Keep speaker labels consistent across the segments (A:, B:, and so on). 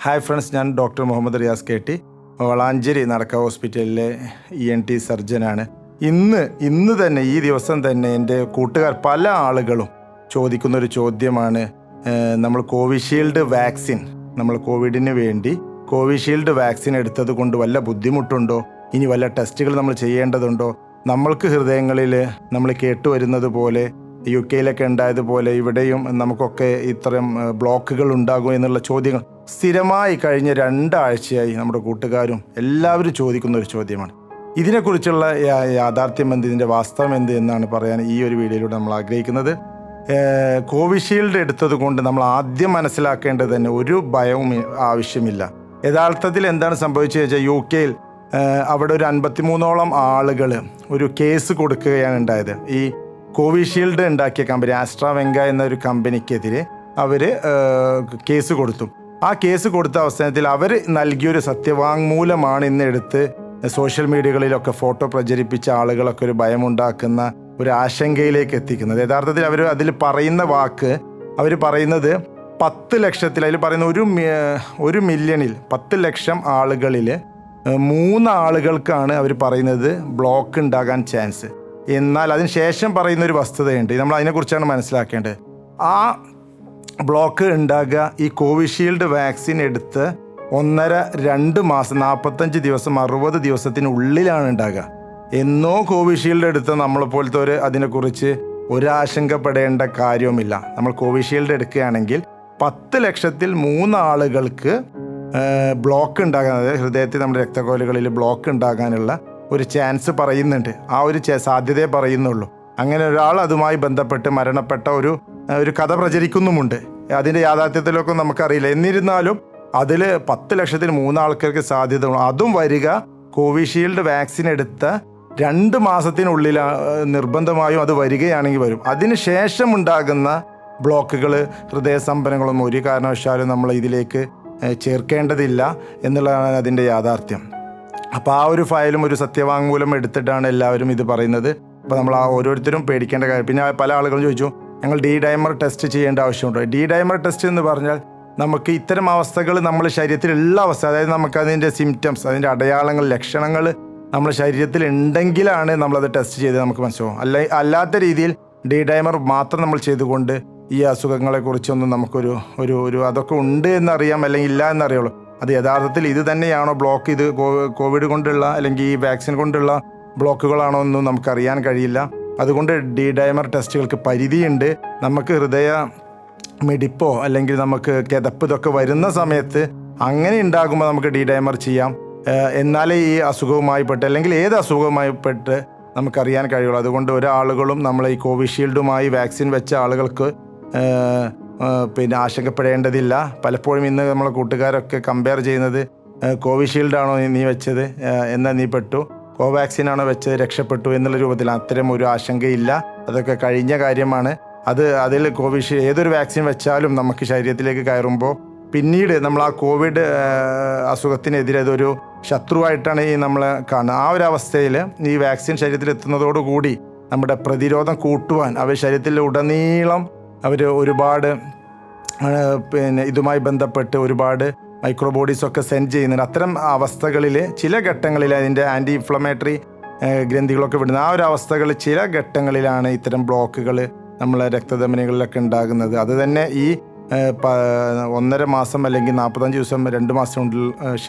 A: Hi friends ഞാൻ doctor Muhammed Riyas K T Valanchery നടക്ക ഹോസ്പിറ്റലിലെ ഇ എൻ ടി സർജനാണ് ഇന്ന് ഇന്ന് തന്നെ ഈ ദിവസം തന്നെ എന്റെ കൂട്ടുകാർ പല ആളുകളും ചോദിക്കുന്ന ഒരു ചോദ്യമാണ് നമ്മൾ കോവിഷീൽഡ് വാക്സിൻ നമ്മൾ കോവിഡിന് വേണ്ടി കോവിഷീൽഡ് വാക്സിൻ എടുത്തത് കൊണ്ട് വല്ല ബുദ്ധിമുട്ടുണ്ടോ? ഇനി വല്ല ടെസ്റ്റുകൾ നമ്മൾ ചെയ്യേണ്ടതുണ്ടോ? നമ്മൾക്ക് ഹൃദയങ്ങളിൽ നമ്മൾ കേട്ടുവരുന്നത് പോലെ യു കെയിലൊക്കെ ഉണ്ടായതുപോലെ ഇവിടെയും നമുക്കൊക്കെ ഇത്തരം ബ്ലോക്കുകൾ ഉണ്ടാകും എന്നുള്ള ചോദ്യങ്ങൾ സ്ഥിരമായി കഴിഞ്ഞ രണ്ടാഴ്ചയായി നമ്മുടെ കൂട്ടുകാരും എല്ലാവരും ചോദിക്കുന്ന ഒരു ചോദ്യമാണ്. ഇതിനെക്കുറിച്ചുള്ള യാഥാർത്ഥ്യം എന്ത് ഇതിന്റെ വാസ്തവം എന്ത് എന്നാണ് പറയാൻ ഈ ഒരു വീഡിയോയിലൂടെ നമ്മൾ ആഗ്രഹിക്കുന്നത്. കോവിഷീൽഡ് എടുത്തത് കൊണ്ട് നമ്മൾ ആദ്യം മനസ്സിലാക്കേണ്ടത് തന്നെ ഒരു ഭയവും ആവശ്യമില്ല. യഥാർത്ഥത്തിൽ എന്താണ് സംഭവിച്ചത് വെച്ചാൽ യു കെയിൽ അവിടെ ഒരു അൻപത്തിമൂന്നോളം ആളുകൾ ഒരു കേസ് കൊടുക്കുകയാണ് ഉണ്ടായത്. ഈ കോവിഷീൽഡ് ഉണ്ടാക്കിയ കമ്പനി ആസ്ട്രാവെങ്ക എന്ന ഒരു കമ്പനിക്കെതിരെ അവർ കേസ് കൊടുത്തു. ആ കേസ് കൊടുത്ത അവസാനത്തിൽ അവർ നൽകിയൊരു സത്യവാങ്മൂലമാണ് ഇന്ന് എടുത്ത് സോഷ്യൽ മീഡിയകളിലൊക്കെ ഫോട്ടോ പ്രചരിപ്പിച്ച ആളുകളൊക്കെ ഒരു ഭയമുണ്ടാക്കുന്ന ഒരു ആശങ്കയിലേക്ക് എത്തിക്കുന്നത്. യഥാർത്ഥത്തിൽ അവർ അതിൽ പറയുന്ന വാക്ക് അവർ പറയുന്നത് പത്ത് ലക്ഷത്തിൽ അതിൽ പറയുന്ന ഒരു ഒരു മില്യണിൽ പത്ത് ലക്ഷം ആളുകളിൽ മൂന്ന് ആളുകൾക്കാണ് അവർ പറയുന്നത് ബ്ലോക്ക് ഉണ്ടാകാൻ ചാൻസ്. എന്നാൽ അതിന് ശേഷം പറയുന്ന ഒരു വസ്തുതയുണ്ട്. നമ്മൾ അതിനെക്കുറിച്ചാണ് മനസ്സിലാക്കേണ്ടത്. ആ ബ്ലോക്ക് ഉണ്ടാകുക. ഈ കോവിഷീൽഡ് വാക്സിൻ എടുത്ത് ഒന്നര രണ്ട് മാസം നാൽപ്പത്തഞ്ച് ദിവസം അറുപത് ദിവസത്തിനുള്ളിലാണ് ഉണ്ടാകുക. എന്നോ കോവിഷീൽഡ് എടുത്ത നമ്മളെ പോലത്തെ ഒരു അതിനെക്കുറിച്ച് ഒരാശങ്കപ്പെടേണ്ട കാര്യവുമില്ല. നമ്മൾ കോവിഷീൽഡ് എടുക്കുകയാണെങ്കിൽ പത്ത് ലക്ഷത്തിൽ മൂന്ന് ആളുകൾക്ക് ബ്ലോക്ക് ഉണ്ടാകാൻ അതായത് ഹൃദയത്തിൽ നമ്മുടെ രക്തകോലുകളിൽ ബ്ലോക്ക് ഉണ്ടാകാനുള്ള ഒരു ചാൻസ് പറയുന്നുണ്ട്. ആ ഒരു സാധ്യതയെ പറയുന്നുള്ളൂ. അങ്ങനെ ഒരാൾ അതുമായി ബന്ധപ്പെട്ട് മരണപ്പെട്ട ഒരു ഒരു കഥ പ്രചരിക്കുന്നുമുണ്ട്. അതിന്റെ യാഥാർത്ഥ്യത്തിലൊക്കെ നമുക്കറിയില്ല. എന്നിരുന്നാലും അതിൽ പത്ത് ലക്ഷത്തിൽ മൂന്നാൾക്കാർക്ക് സാധ്യത അതും വരിക കോവിഷീൽഡ് വാക്സിൻ എടുത്ത രണ്ട് മാസത്തിനുള്ളിൽ നിർബന്ധമായും അത് വരികയാണെങ്കിൽ വരും. അതിന് ശേഷം ഉണ്ടാകുന്ന ബ്ലോക്കുകൾ ഹൃദയ സ്തംഭനങ്ങളൊന്നും ഒരു കാരണവശാലും നമ്മൾ ഇതിലേക്ക് ചേർക്കേണ്ടതില്ല എന്നുള്ളതാണ് അതിന്റെ യാഥാർത്ഥ്യം. അപ്പോൾ ആ ഒരു ഫയലും ഒരു സത്യവാങ്മൂലം എടുത്തിട്ടാണ് എല്ലാവരും ഇത് പറയുന്നത്. അപ്പോൾ നമ്മൾ ആ ഓരോരുത്തരും പേടിക്കേണ്ട കാര്യം പിന്നെ പല ആളുകളും ചോദിച്ചു ഞങ്ങൾ ഡി ഡൈമർ ടെസ്റ്റ് ചെയ്യേണ്ട ആവശ്യമുണ്ട്. ഡി ഡൈമർ ടെസ്റ്റ് എന്ന് പറഞ്ഞാൽ നമുക്ക് ഇത്തരം അവസ്ഥകൾ നമ്മുടെ ശരീരത്തിലുള്ള അവസ്ഥ അതായത് നമുക്ക് അതിന്റെ സിംറ്റംസ് അതിന്റെ അടയാളങ്ങൾ ലക്ഷണങ്ങൾ നമ്മുടെ ശരീരത്തിൽ ഉണ്ടെങ്കിലാണ് നമ്മളത് ടെസ്റ്റ് ചെയ്ത് നമുക്ക് മനസ്സിലാവും. അല്ല അല്ലാത്ത രീതിയിൽ ഡി ഡൈമർ മാത്രം നമ്മൾ ചെയ്തുകൊണ്ട് ഈ അസുഖങ്ങളെക്കുറിച്ചൊന്നും നമുക്കൊരു ഒരു ഒരു അതൊക്കെ ഉണ്ട് എന്നറിയാം അല്ലെങ്കിൽ ഇല്ല എന്നറിയുള്ളൂ. അത് യഥാർത്ഥത്തിൽ ഇത് തന്നെയാണോ ബ്ലോക്ക് ഇത് കോവിഡ് കൊണ്ടുള്ള അല്ലെങ്കിൽ ഈ വാക്സിൻ കൊണ്ടുള്ള ബ്ലോക്കുകളാണോ എന്നും നമുക്കറിയാൻ കഴിയില്ല. അതുകൊണ്ട് ഡി ഡൈമർ ടെസ്റ്റുകൾക്ക് പരിധിയുണ്ട്. നമുക്ക് ഹൃദയ മിടിപ്പോ അല്ലെങ്കിൽ നമുക്ക് കിതപ്പ് ഇതൊക്കെ വരുന്ന സമയത്ത് അങ്ങനെ ഉണ്ടാകുമ്പോൾ നമുക്ക് ഡി ഡൈമർ ചെയ്യാം എന്നാലേ ഈ അസുഖവുമായി പെട്ട് അല്ലെങ്കിൽ ഏത് അസുഖവുമായി പെട്ട് നമുക്കറിയാൻ കഴിയുള്ളൂ. അതുകൊണ്ട് ഒരാളുകളും നമ്മൾ ഈ കോവിഷീൽഡുമായി വാക്സിൻ വെച്ച ആളുകൾക്ക് പിന്നെ ആശങ്കപ്പെടേണ്ടതില്ല. പലപ്പോഴും ഇന്ന് നമ്മളെ കൂട്ടുകാരൊക്കെ കമ്പയർ ചെയ്യുന്നത് കോവിഷീൽഡാണോ നീ വെച്ചത്? എന്നാൽ എന്നാ നീ പെട്ടു? കോവാക്സിൻ ആണോ വെച്ചത് രക്ഷപ്പെട്ടു എന്നുള്ള രൂപത്തിൽ അത്തരം ഒരു ആശങ്കയില്ല. അതൊക്കെ കഴിഞ്ഞ കാര്യമാണ്. അത് അതിൽ കോവിഷീൽഡ് ഏതൊരു വാക്സിൻ വെച്ചാലും നമുക്ക് ശരീരത്തിലേക്ക് കയറുമ്പോൾ പിന്നീട് നമ്മൾ ആ കോവിഡ് അസുഖത്തിനെതിരെ അതൊരു ശത്രുവായിട്ടാണ് ഈ നമ്മൾ കാണുന്നത്. ആ ഒരു അവസ്ഥയിൽ ഈ വാക്സിൻ ശരീരത്തിൽ എത്തുന്നതോടുകൂടി നമ്മുടെ പ്രതിരോധം കൂട്ടുവാൻ അവർ ശരീരത്തിൽ ഉടനീളം അവർ ഒരുപാട് പിന്നെ ഇതുമായി ബന്ധപ്പെട്ട് ഒരുപാട് മൈക്രോബോഡീസ് ഒക്കെ സെൻഡ് ചെയ്യുന്നുണ്ട്. അത്തരം അവസ്ഥകളിൽ ചില ഘട്ടങ്ങളിൽ അതിന്റെ ആന്റി ഇൻഫ്ലമേറ്ററി ഗ്രന്ഥികളൊക്കെ വിടുന്നത്. ആ ഒരു അവസ്ഥകൾ ചില ഘട്ടങ്ങളിലാണ് ഇത്തരം ബ്ലോക്കുകൾ നമ്മളെ രക്തധമനികളിലൊക്കെ ഉണ്ടാകുന്നത്. അത് തന്നെ ഈ ഒന്നര മാസം അല്ലെങ്കിൽ നാൽപ്പത്തഞ്ച് ദിവസം രണ്ട് മാസം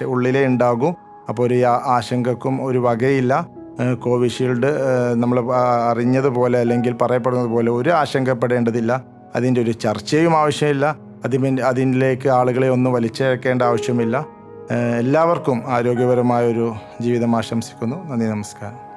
A: ഉള്ളിലേ ഉണ്ടാകും. അപ്പോൾ ഒരു ആശങ്കക്കും ഒരു വകയില്ല. കോവിഷീൽഡ് നമ്മൾ അറിഞ്ഞതുപോലെ അല്ലെങ്കിൽ പറയപ്പെടുന്നത് പോലെ ഒരു ആശങ്കപ്പെടേണ്ടതില്ല. അതിന്റെ ഒരു ചർച്ചയും ആവശ്യമില്ല. അതിമ അതിലേക്ക് ആളുകളെ ഒന്നും വലിച്ചേക്കേണ്ട ആവശ്യമില്ല. എല്ലാവർക്കും ആരോഗ്യപരമായൊരു ജീവിതം ആശംസിക്കുന്നു. നന്ദി നമസ്കാരം.